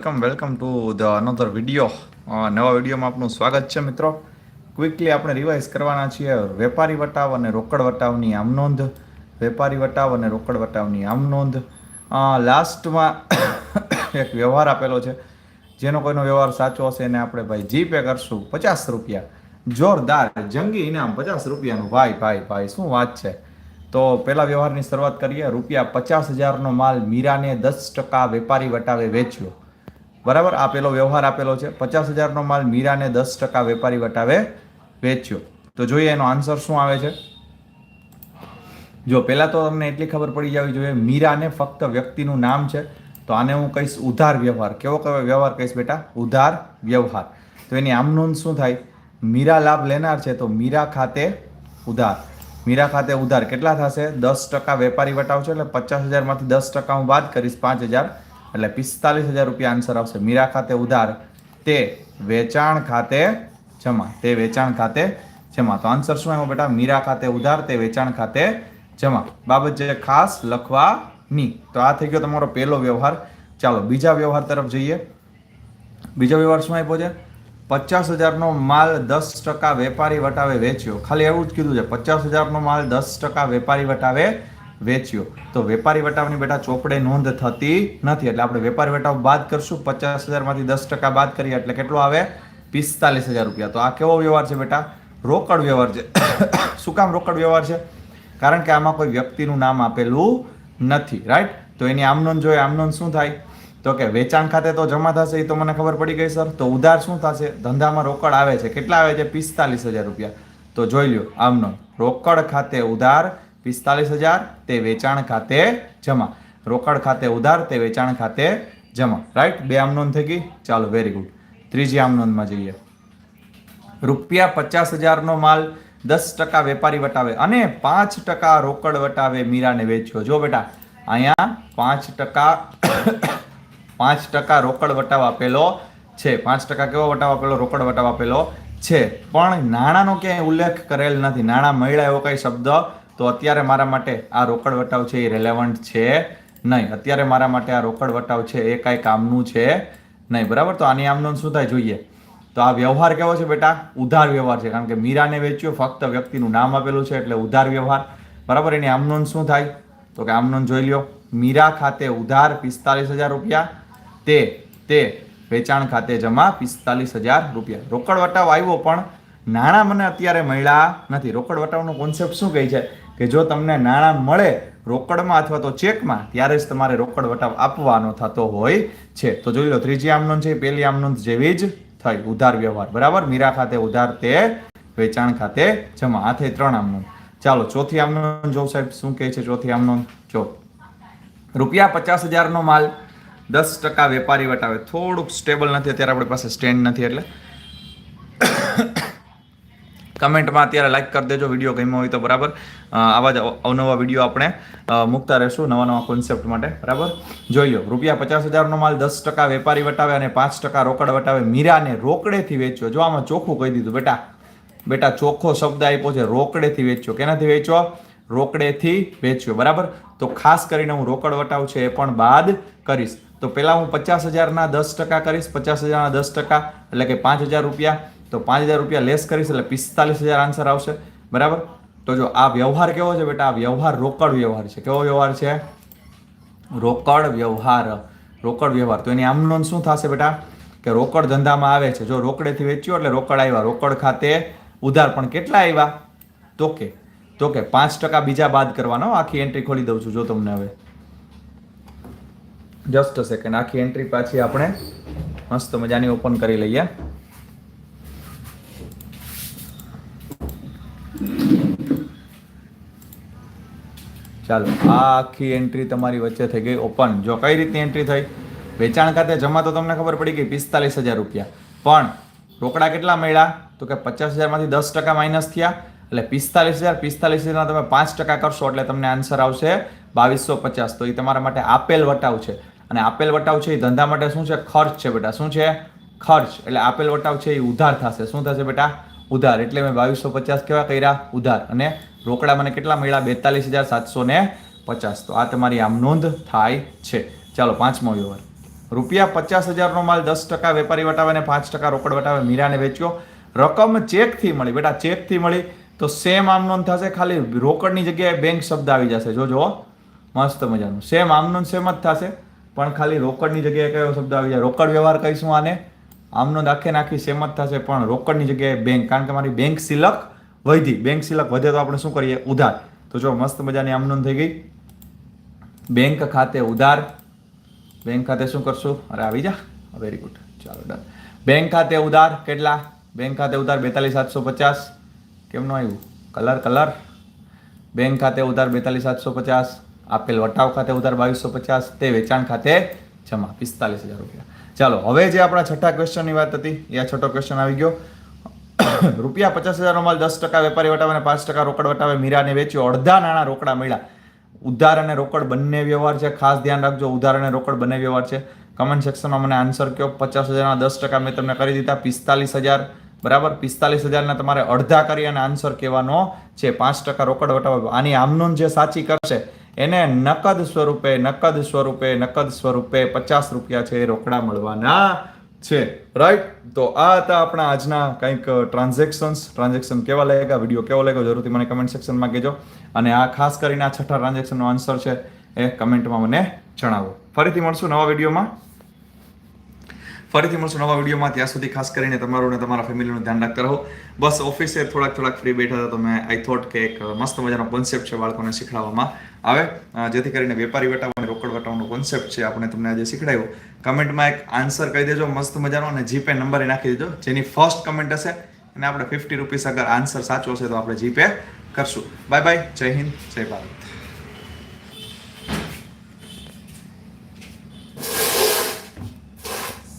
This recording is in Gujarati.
Welcome welcome to the another video નવા વિડીયોમાં આપનું સ્વાગત છે, મિત્રો. ક્વિકલી આપણે રિવાઇઝ કરવાના છીએ. વેપારી વટાવ અને રોકડ વટાવની આમ વેપારી વટાવ અને રોકડ વટાવની આમ લાસ્ટમાં એક વ્યવહાર આપેલો છે. જેનો કોઈનો વ્યવહાર સાચો હશે એને આપણે ભાઈ જીપે કરશું. પચાસ રૂપિયા. જોરદાર. જંગી ઇનામ. પચાસ રૂપિયાનું. ભાઈ ભાઈ ભાઈ, શું વાત છે? તો પહેલા વ્યવહારની શરૂઆત કરીએ. રૂપિયા પચાસ હજારનો માલ મીરાને દસ ટકા વેપારી વટાવે વેચ્યો. બરાબર? આ પેલો વ્યવહાર આપેલો છે. પચાસ હજારનો માલ મીરાને દસ ટકા વેપારી વટાવે વેચ્યો. તો જોઈએ એનો આન્સર શું આવે છે? જો, પહેલાં તો તમને એટલી ખબર પડી જવી જોઈએ, મીરાને ફક્ત વ્યક્તિનું નામ છે. તો આને હું કહીશ ઉધાર વ્યવહાર. કેવો કહેવાય વ્યવહાર કહીશ બેટા? ઉધાર વ્યવહાર. તો એની આમ નોંધ શું થાય? મીરા લાભ લેનાર છે, તો મીરા ખાતે ઉધાર. મીરા ખાતે ઉધાર કેટલા થશે? દસ ટકા વેપારી વટાવ છે એટલે પચાસ હજારમાંથી દસ ટકા હું બાદ કરીશ, પાંચ હજાર એટલે પિસ્તાલીસ હજાર રૂપિયા આન્સર આવશે. મીરા ખાતે ઉધાર, તે વેચાણ ખાતે જમા, તે વેચાણ ખાતે જમા. તો આન્સર શું આવ્યો બેટા? મીરા ખાતે ઉધાર, તે વેચાણ ખાતે જમા. બાબત છે ખાસ લખવાની. તો આ થઈ ગયો તમારો પહેલો વ્યવહાર. ચાલો, બીજા વ્યવહાર તરફ જઈએ. બીજો વ્યવહાર શું આપ્યો છે? પચાસ હજારનો માલ દસ ટકા વેપારી વટાવે વેચ્યો. ખાલી એવું જ કીધું છે. પચાસ હજારનો માલ દસ ટકા વેપારી વટાવે વેચ્યો. તો વેપારી વટાવની બેટા ચોપડે નોંધ થતી નથી. એટલે આપણે વેપારી વટાવ બાદ કરશું. પચાસ હજારમાંથી દસ ટકા બાદ કરીએ. એટલે કેટલો આવે? પિસ્તાલીસ હજાર રૂપિયા. તો આ કેવો વ્યવહાર છે બેટા? રોકડ વ્યવહાર છે. શું કામ રોકડ વ્યવહાર છે? કારણ કે આમાં કોઈ વ્યક્તિનું નામ આપેલું નથી. રાઈટ તો એની આમ નોંધ જોઈએ આમ નોંધ શું થાય? તો કે વેચાણ ખાતે તો જમા થશે, એ તો મને ખબર પડી ગઈ, સર. તો ઉધાર શું થશે? ધંધામાં રોકડ આવે છે. કેટલા આવે છે? પિસ્તાલીસ હજાર રૂપિયા. તો જોઈ લ્યો આમનો રોકડ ખાતે ઉધાર પિસ્તાલીસ હજાર, તે વેચાણ ખાતે જમા. રોકડ ખાતે ઉધાર, તે વેચાણ ખાતે જમા. રાઈટ બે આમ નોંધ થઈ ગઈ? ચાલો વેરી ગુડ ત્રીજી આમ નોંધમાં જઈએ. રૂપિયા પચાસ હજારનો માલ દસ ટકા વેપારી વટાવે અને પાંચ ટકા રોકડ વટાવે મીરાને વેચ્યો. જો બેટા, અહીંયા પાંચ ટકા પાંચ ટકા રોકડ વટાવ આપેલો છે. પાંચ ટકા કેવો વટાવ આપેલો? રોકડ વટાવ આપેલો છે. પણ નાણાંનો ક્યાંય ઉલ્લેખ કરેલ નથી. નાણાં મળ્યા એવો કંઈ શબ્દ તો અત્યારે મારા માટે આ રોકડ વટાવ છે એ રેલેવન્ટ છે નહીં. અત્યારે મારા માટે આ રોકડ વટાવ છે એ કાંઈ કામનું છે નહીં, બરાબર? તો આની આમનો શું થાય જોઈએ? તો આ વ્યવહાર કેવો છે બેટા? ઉધાર વ્યવહાર છે. કારણ કે મીરાને વેચ્યો, ફક્ત વ્યક્તિનું નામ આપેલું છે એટલે ઉધાર વ્યવહાર. બરાબર? એની આમનોન શું થાય? તો કે આમનો જોઈ લ્યો. મીરા ખાતે ઉધાર પિસ્તાલીસ હજાર રૂપિયા. તે તે વેચાણ ખાતે જમા પિસ્તાલીસ હજાર રૂપિયા. રોકડ વટાવ આવ્યો પણ નાણાં મને અત્યારે મળ્યા નથી. રોકડ વટાવનો કોન્સેપ્ટ શું કહે છે? કે જો તમને નાણાં મળે રોકડમાં અથવા તો ચેકમાં, ત્યારે જ તમારે રોકડ વટાવ આપવાનો થતો હોય છે. તો જોઈ લો, ત્રીજી આમનોંધ છે પહેલી આમનોંધ જેવી જ થઈ, ઉધાર વ્યવહાર. બરાબર? મીરા ખાતે ઉધાર તે, વેચાણ ખાતે જમા. આ થઈ ત્રણ આમનોંધ ચાલો, ચોથી આમનોંધ જો સાહેબ, શું કહે છે ચોથી આમનોંધ જો, રૂપિયા પચાસ હજારનો માલ દસ ટકા વેપારી વટાવે. થોડુંક સ્ટેબલ નથી, અત્યારે આપણી પાસે સ્ટેન્ડ નથી એટલે. કમેન્ટમાં અત્યારે લાઈક કરી દેજો વીડિયો ગમ્યો હોય તો બરાબર. આવા જ અવનવા વીડિયો આપણે મૂકતા રહેશું નવા નવા કોન્સેપ્ટ માટે, બરાબર? જોઈ રૂપિયા પચાસ હજારનો માલ દસ ટકા વેપારી વટાવે અને પાંચ ટકા રોકડ વટાવે. મીરાને રોકડેથી વેચ્યો. જો આમાં ચોખ્ખું કહી દીધું, બેટા. બેટા, ચોખ્ખો શબ્દ આપ્યો છે, રોકડેથી વેચ્યો. કેનાથી વેચ્યો? રોકડેથી વેચ્યો, બરાબર? તો ખાસ કરીને હું રોકડ વટાવ છે એ પણ બાદ કરીશ. તો પહેલાં હું પચાસ હજારના દસ ટકા કરીશ, પચાસ હજારના દસ ટકા, એટલે કે પાંચ હજાર રૂપિયા. તો પાંચ હજાર રૂપિયા લેસ કરીશ એટલે પિસ્તાલીસ હજાર આન્સર આવશે. બરાબર? તો જો આ વ્યવહાર કેવો છે બેટા? આ વ્યવહાર રોકડ વ્યવહાર છે. કેવો વ્યવહાર છે? રોકડ વ્યવહાર. રોકડ વ્યવહાર. તો એની આમ શું થશે બેટા? કે રોકડ ધંધામાં આવે છે. જો રોકડેથી વેચ્યો એટલે રોકડ આવ્યા. રોકડ ખાતે ઉધાર પણ કેટલા આવ્યા? તો કે તો કે પાંચ ટકા બીજા બાદ કરવાનો. આખી એન્ટ્રી ખોલી દઉં છું. જો તમને હવે. જસ્ટ સેકન્ડ આખી એન્ટ્રી પાછી આપણે મસ્ત મજાની ઓપન કરી લઈએ. ચાલો આ આખી એન્ટ્રી તમારી વચ્ચે થઈ ગઈ ઓપન જો કઈ રીતની એન્ટ્રી થઈ? વેચાણ ખાતે જમા તો તમને ખબર પડી ગઈ, પિસ્તાલીસ હજાર રૂપિયા. પણ રોકડા કેટલા મળ્યા? તો કે પચાસ હજારમાંથી દસ ટકા માઇનસ થયા. એટલે પિસ્તાલીસ હજાર, પિસ્તાલીસ હજારના તમે પાંચ ટકા કરશો એટલે તમને આન્સર આવશે બાવીસો પચાસ. તો એ તમારા માટે આપેલ વટાવ છે. અને આપેલ વટાવ છે એ ધંધા માટે શું છે? ખર્ચ છે બેટા. શું છે? ખર્ચ. એટલે આપેલ વટાવ છે એ ઉધાર થશે. શું થશે બેટા? ઉધાર. એટલે મેં બાવીસો પચાસ કેવા કર્યા? ઉધાર. અને રોકડા મને કેટલા મળ્યા? બેતાલીસ હજાર સાતસો ને પચાસ. તો આ તમારી આમ નોંધ થાય છે. ચાલો, પાંચમો વ્યવહાર. રૂપિયા પચાસ હજારનો માલ દસ ટકા વેપારી વટાવે અને પાંચ ટકા રોકડ વટાવે મીરાને વેચ્યો. રકમ ચેકથી મળી. બેટા, ચેકથી મળી. તો સેમ આમ નોંધ થશે, ખાલી રોકડની જગ્યાએ બેંક શબ્દ આવી જશે. જો જુઓ મસ્ત મજાનું. સેમ આમ નોંધ સેમ જ થશે, પણ ખાલી રોકડની જગ્યાએ કયો શબ્દ આવી જાય? રોકડ વ્યવહાર કહીશું આને. આમનો આખે નાખી સેમ જ થશે, પણ રોકડની જગ્યાએ બેંક કારણ કે મારી બેંક સિલક વધી બેંક સિલક વધે તો આપણે શું કરીએ? ઉધાર. તો જો મસ્ત મજાની આમનોંધ થઈ ગઈ. બેંક ખાતે ઉધાર. બેંક ખાતે શું કરશું? અરે આવી જા. વેરી ગુડ ચાલો ડન બેંક ખાતે ઉધાર કેટલા? બેંક ખાતે ઉધાર બેતાલીસ સાતસો પચાસ. કેમ નો આવ્યું? કલર કલર બેંક ખાતે ઉધાર બેતાલીસ સાતસો પચાસ. આપેલ વટાવ ખાતે ઉધાર બાવીસો પચાસ. તે વેચાણ ખાતે જમા. પિસ્તાલીસ હજાર રૂપિયા. ચાલો, હવે જે આપણા છઠ્ઠા ક્વેશ્ચનની વાત હતી, એ આ છઠ્ઠો ક્વેશ્ચન આવી ગયો. રૂપિયા પચાસ હજારનો માલ દસ ટકા વેપારી વટાવે અને પાંચ ટકા રોકડ વટાવે, મીરાને વેચ્યો, અડધા નાણાં રોકડા મળ્યા. ઉધાર અને રોકડ બંને વ્યવહાર છે. ખાસ ધ્યાન રાખજો ઉધાર અને રોકડ બંને વ્યવહાર છે. કમેન્ટ સેક્શનમાં મને આન્સર કયો. પચાસ હજારના દસ ટકા મેં તમને કરી દીધા. પિસ્તાલીસ હજાર, બરાબર? પિસ્તાલીસ હજારના તમારે અડધા કરી અને આન્સર કહેવાનો છે. પાંચ ટકા રોકડ વટાવે આની આમનું જે સાચી કરશે એને નકદ સ્વરૂપે નકદ સ્વરૂપે નકદ સ્વરૂપે પચાસ રૂપિયા છે એ રોકડા મળવાના છે. રાઈટ તો આ હતા આપણા આજના કંઈક ટ્રાન્ઝેક્શન્સ ટ્રાન્ઝેક્શન કેવા લાગ્યા? વીડિયો કેવો લાગ્યો? જરૂરથી મને કમેન્ટ સેક્શનમાં કહેજો. અને આ ખાસ કરીને આ છઠ્ઠા ટ્રાન્ઝેક્શનનો આન્સર છે એ કમેન્ટમાં મને જણાવો. ફરીથી મળશું નવા વિડીયોમાં ફરીથી મળશું નવા વિડીયોમાં. ત્યાં સુધી ખાસ કરીને તમારું અને તમારા ફેમિલીનું ધ્યાન રાખતા રહો. બસ ઓફિસે થોડાક થોડાક ફ્રી બેઠા હતા તો મેં આઈ થોટ કે એક મસ્ત મજાનો કોન્સેપ્ટ છે બાળકોને શીખવાડવામાં આવે. જેથી કરીને વેપારી વટાવ અને રોકડ વટાવનો કોન્સેપ્ટ છે આપણે તમને આજે શીખડાયો. કમેન્ટમાં એક આન્સર કહી દેજો, મસ્ત મજાનો, અને જીપે નંબર નાખી દેજો. જેની ફર્સ્ટ કમેન્ટ હશે અને આપણે ફિફ્ટી રૂપીસ અગર આન્સર સાચો હશે તો આપણે જીપે કરશું. બાય બાય જય હિન્દ, જય ભારત.